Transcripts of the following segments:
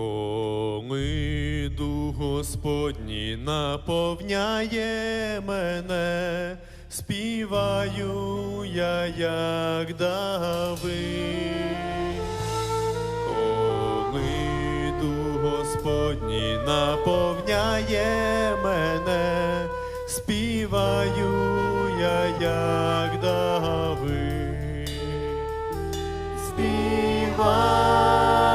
Коли дух Господній наповняє мене, співаю я, як Давид. Коли дух Господній наповняє мене, співаю я, як Давид. Співаю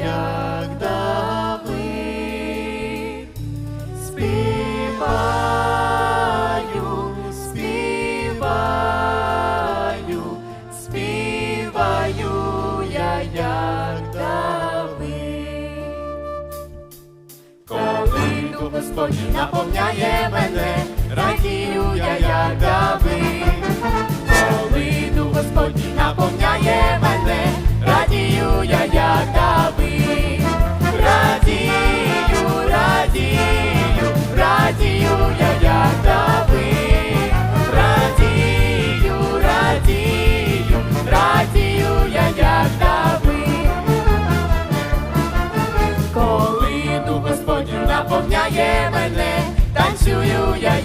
як дави, співаю, співаю, співаю я, як дави, коли дух Господній наповняє мене, радію я, як дави, коли дух Господь наповняє мене. Господь наповняє мене, танцюю я.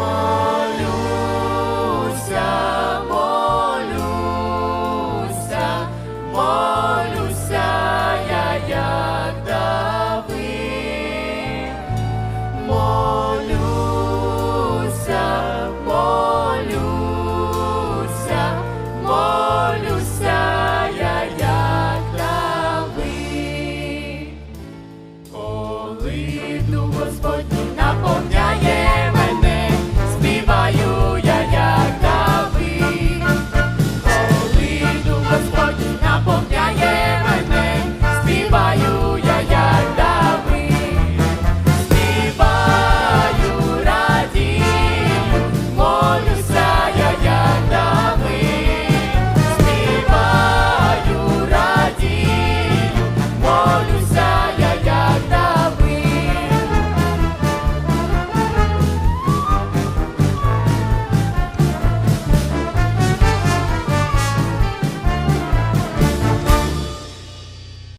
Oh.